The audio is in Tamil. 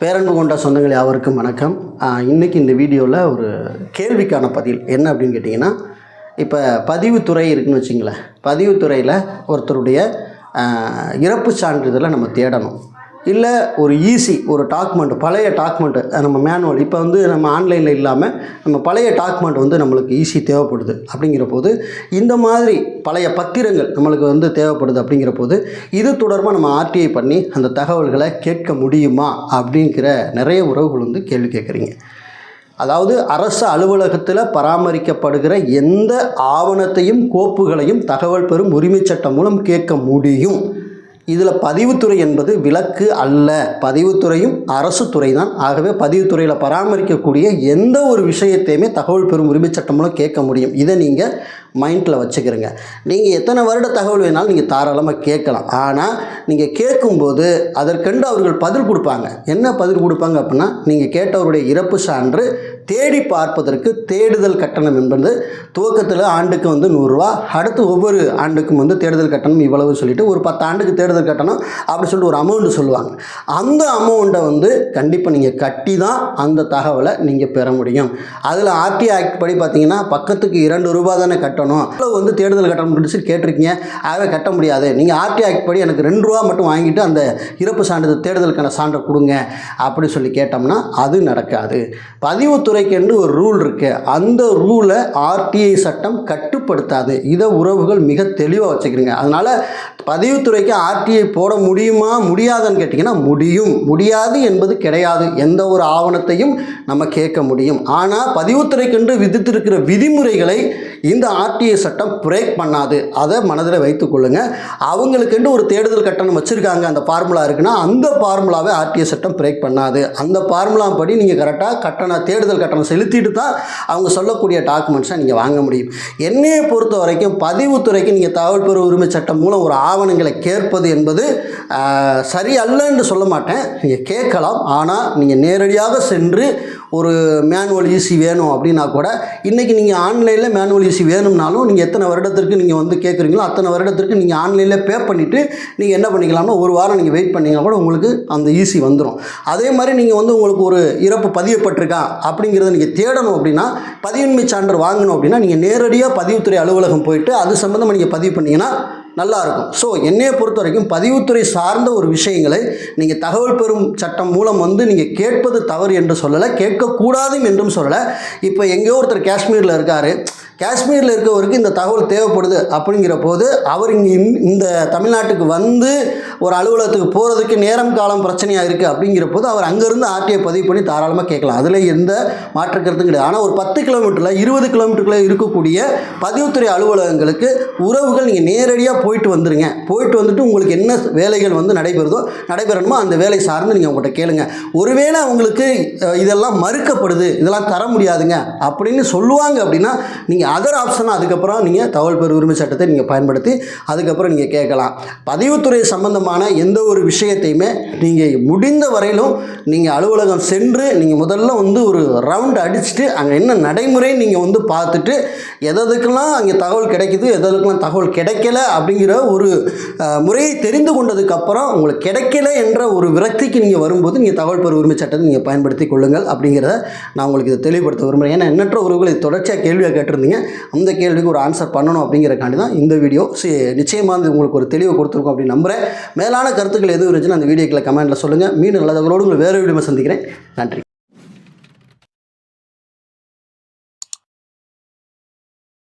பேரன்பு கொண்ட சொந்தங்கள் யாவருக்கும் வணக்கம். இன்றைக்கி இன்னைக்கு இந்த வீடியோவில் ஒரு கேள்விக்கான பதில் என்ன அப்படின்னு கேட்டிங்கன்னா இப்போ பதிவுத்துறை இருக்குன்னு வச்சிங்களேன். பதிவுத்துறையில் ஒருத்தருடைய இறப்பு சான்றிதழை நம்ம தேடணும். இல்லை ஒரு ஈஸி ஒரு டாக்குமெண்ட் பழைய டாக்குமெண்ட்டு நம்ம மேனுவல் இப்போ வந்து நம்ம ஆன்லைனில் இல்லாமல் நம்ம பழைய டாக்குமெண்ட் வந்து நம்மளுக்கு ஈஸி தேவைப்படுது அப்படிங்கிற போது இந்த மாதிரி பழைய பத்திரங்கள் நம்மளுக்கு வந்து தேவைப்படுது அப்படிங்கிற போது இது தொடர்பாக நம்ம ஆர்டிஐ பண்ணி அந்த தகவல்களை கேட்க முடியுமா அப்படிங்கிற நிறைய உறவுகள் வந்து கேள்வி கேட்குறீங்க. அதாவது அரசு அலுவலகத்தில் பராமரிக்கப்படுகிற எந்த ஆவணத்தையும் கோப்புகளையும் தகவல் பெறும் உரிமைச் சட்டம் மூலம் கேட்க முடியும். இதில் பதிவுத்துறை என்பது விலக்கு அல்ல. பதிவுத்துறையும் அரசு துறை தான். ஆகவே பதிவுத்துறையில் பராமரிக்கக்கூடிய எந்த ஒரு விஷயத்தையுமே தகவல் பெறும் உரிமை சட்டம் மூலம் கேட்க முடியும். இதை நீங்கள் மைண்டில் வச்சுக்கிறங்க நீங்கள் எத்தனை வருட தகவல் வேணாலும் நீங்கள் தாராளமாக கேட்கலாம். ஆனால் நீங்கள் கேட்கும்போது அதற்கெண்டு அவர்கள் பதில் கொடுப்பாங்க. என்ன பதில் கொடுப்பாங்க அப்படின்னா நீங்கள் கேட்டவருடைய இறப்பு சான்று தேடி பார்ப்பதற்கு தேடுதல் கட்டணம் என்பது துவக்கத்தில் ஆண்டுக்கு வந்து நூறுரூவா அடுத்து ஒவ்வொரு ஆண்டுக்கும் வந்து தேடுதல் கட்டணம் இவ்வளவு சொல்லிட்டு ஒரு பத்து ஆண்டுக்கு தேடுதல் கட்டணம் அப்படி சொல்லிட்டு ஒரு அமௌண்ட்டு சொல்லுவாங்க. அந்த அமௌண்ட்டை வந்து கண்டிப்பாக நீங்கள் கட்டி தான் அந்த தகவலை நீங்கள் பெற முடியும். அதில் ஆர்டி ஆக்ட் படி பார்த்தீங்கன்னா பக்கத்துக்கு இரண்டு ரூபா தானே கட்டணும். அவ்வளோ வந்து தேடுதல் கட்டணம் முடிச்சு கேட்டிருக்கீங்க. ஆகவே கட்ட முடியாது. நீங்கள் ஆர்டி ஆக்ட் படி எனக்கு ரெண்டு ரூபா மட்டும் வாங்கிட்டு அந்த இறப்பு சான்றிதழ் தேடுதலுக்கான சான்றை கொடுங்க அப்படி சொல்லி கேட்டோம்னா அது நடக்காது. துறைக்கென்று ஒரு ரூல் இருக்கு. அந்த ரூலை ஆர்டிஐ சட்டம் கட்டுப்படுத்தாது. இதை உறவுகள் மிக தெளிவாக வச்சுக்கிறீங்க. அதனால் பதிவுத்துறைக்கு ஆர்டிஐ போட முடியுமா முடியாதுன்னு கேட்டிங்கன்னா முடியும். முடியாது என்பது கிடையாது. எந்த ஒரு ஆவணத்தையும் நம்ம கேட்க முடியும். ஆனால் பதிவுத்துறைக்கென்று விதித்திருக்கிற விதிமுறைகளை இந்த ஆர்டிஐ சட்டம் பிரேக் பண்ணாது. அதை மனதில் வைத்துக்கொள்ளுங்க அவங்களுக்குன்ட்டு ஒரு தேடுதல் கட்டணம் வச்சுருக்காங்க. அந்த ஃபார்முலா இருக்குன்னா அந்த ஃபார்முலாவை ஆர்டிஐ சட்டம் பிரேக் பண்ணாது. அந்த ஃபார்முலா படி நீங்கள் கரெக்டாக கட்டண தேடுதல் கட்டணம் செலுத்திட்டு தான் அவங்க சொல்லக்கூடிய டாக்குமெண்ட்ஸை நீங்கள் வாங்க முடியும். என்னையை பொறுத்த வரைக்கும் பதிவுத்துறைக்கு நீங்கள் தகவல் பெறும் உரிமை சட்டம் மூலம் ஒரு ஆவணங்களை கேட்பது என்பது சரியல்லன்னு சொல்ல மாட்டேன். நீங்கள் கேட்கலாம். ஆனால் நீங்கள் நேரடியாக சென்று ஒரு மேனுவல் ஈசி வேணும் அப்படின்னா கூட இன்றைக்கி நீங்கள் ஆன்லைனில் மேனுவல் ஈசி வேணும்னாலும் நீங்கள் எத்தனை வருடத்திற்கு நீங்கள் வந்து கேட்குறீங்களோ அத்தனை வருடத்திற்கு நீங்கள் ஆன்லைனில் பே பண்ணிவிட்டு நீங்கள் என்ன பண்ணிக்கலாம்னா ஒரு வாரம் நீங்கள் வெயிட் பண்ணிங்கன்னா கூட உங்களுக்கு அந்த ஈசி வந்துடும் அதே மாதிரி நீங்கள் வந்து உங்களுக்கு ஒரு இறப்பு பதியப்பட்டிருக்கா அப்படிங்கிறத நீங்கள் தேடணும் அப்படின்னா பதிவுரிமை சான்று வாங்கணும் அப்படின்னா நீங்கள் நேரடியாக பதிவுத்துறை அலுவலகம் போயிட்டு அது சம்மந்தமாக நீங்கள் பதிவு பண்ணிங்கன்னா நல்லாயிருக்கும். ஸோ என்னையை பொறுத்த வரைக்கும் பதிவுத்துறை சார்ந்த ஒரு விஷயங்களை நீங்கள் தகவல் பெறும் சட்டம் மூலம் வந்து நீங்கள் கேட்பது தவறு என்று சொல்லலை கேட்கக்கூடாதும் என்றும் சொல்லலை. இப்போ எங்கேயோ ஒருத்தர் காஷ்மீரில் இருக்கார். காஷ்மீரில் இருக்கவருக்கு இந்த தகவல் தேவைப்படுது அப்படிங்கிற போது அவர் இங்கே இந்த தமிழ்நாட்டுக்கு வந்து ஒரு அலுவலகத்துக்கு போகிறதுக்கு நேரம் காலம் பிரச்சனையாக இருக்குது அப்படிங்கிற போது அவர் அங்கேருந்து ஆர்டிஐ பதிவு பண்ணி தாராளமாக கேட்கலாம். அதில் எந்த மாற்று கருத்தும் கிடையாது. ஆனால் ஒரு பத்து கிலோமீட்டரில் இருபது கிலோமீட்டருக்குள்ளே இருக்கக்கூடிய பதிவுத்துறை அலுவலகங்களுக்கு உறவுகள் நீங்கள் நேரடியாக போயிட்டு வந்துடுங்க போயிட்டு வந்துட்டு உங்களுக்கு என்ன வேலைகள் வந்து நடைபெறுதோ நடைபெறணுமோ அந்த வேலை சார்ந்து நீங்கள் உங்கள்கிட்ட கேளுங்க. ஒருவேளை அவங்களுக்கு இதெல்லாம் மறுக்கப்படுது இதெல்லாம் தர முடியாதுங்க அப்படின்னு சொல்லுவாங்க அப்படின்னா நீங்கள் அதர் ஆப்ஷனாக அதுக்கப்புறம் நீங்கள் தகவல் பெறு உரிமை சட்டத்தை நீங்கள் பயன்படுத்தி அதுக்கப்புறம் நீங்கள் கேட்கலாம். பதிவுத்துறை சம்பந்தமான எந்த ஒரு விஷயத்தையுமே நீங்கள் முடிந்த வரையிலும் நீங்கள் அலுவலகம் சென்று நீங்கள் முதல்ல வந்து ஒரு ரவுண்ட் அடிச்சுட்டு அங்கே என்ன நடைமுறை நீங்கள் வந்து பார்த்துட்டு எதற்கெல்லாம் அங்கே தகவல் கிடைக்குது எதற்கெல்லாம் தகவல் கிடைக்கல அப்படிங்கிற ஒரு முறையை தெரிந்து கொண்டதுக்கப்புறம் உங்களுக்கு கிடைக்கல என்ற ஒரு விரக்திக்கு நீங்கள் வரும்போது நீங்கள் தகவல் பெற உரிமை சட்டத்தை நீங்கள் பயன்படுத்தி கொள்ளுங்கள் அப்படிங்கிறத நான் உங்களுக்கு இதை தெளிவுபடுத்த விரும்புகிறேன். ஏன்னா எண்ணற்ற உறவுகள் இது தொடர்ச்சியாக கேள்வியாக கேட்டிருந்தீங்க. அந்த கேள்விக்கு ஒரு ஆன்சர் பண்ணணும் அப்படிங்கிறக்காண்டி தான் இந்த வீடியோ நிச்சயமாக இது உங்களுக்கு ஒரு தெளிவு கொடுத்துருக்கோம் அப்படின்னு நம்புகிறேன் மேலான கருத்துக்கள் எதுவும் இருந்துச்சுன்னா அந்த வீடியோக்களை கமெண்ட்டில் சொல்லுங்கள் மீண்டும் நல்ல உங்களை வேறு வீடியோ சந்திக்கிறேன். நன்றி.